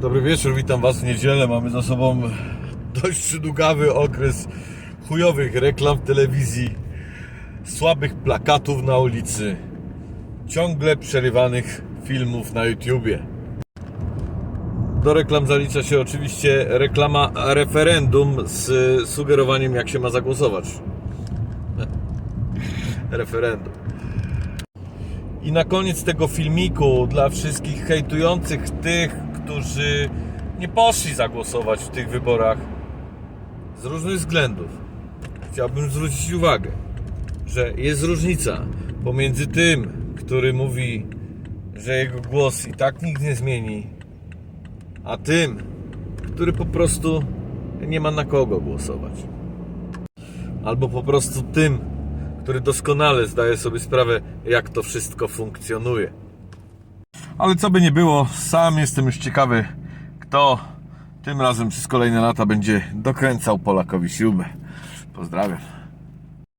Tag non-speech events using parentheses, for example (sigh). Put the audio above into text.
Dobry wieczór, witam Was w niedzielę. Mamy za sobą dość przydługawy okres chujowych reklam w telewizji, słabych plakatów na ulicy, ciągle przerywanych filmów na YouTubie. Do reklam zalicza się oczywiście reklama referendum z sugerowaniem, jak się ma zagłosować. (laughs) referendum. I na koniec tego filmiku dla wszystkich hejtujących tych, którzy nie poszli zagłosować w tych wyborach z różnych względów, chciałbym zwrócić uwagę, że jest różnica pomiędzy tym, który mówi, że jego głos i tak nikt nie zmieni, a tym, który po prostu nie ma na kogo głosować. Albo po prostu tym, który doskonale zdaje sobie sprawę, jak to wszystko funkcjonuje. Ale co by nie było, sam jestem już ciekawy, kto tym razem przez kolejne lata będzie dokręcał Polakowi śrubę. Pozdrawiam.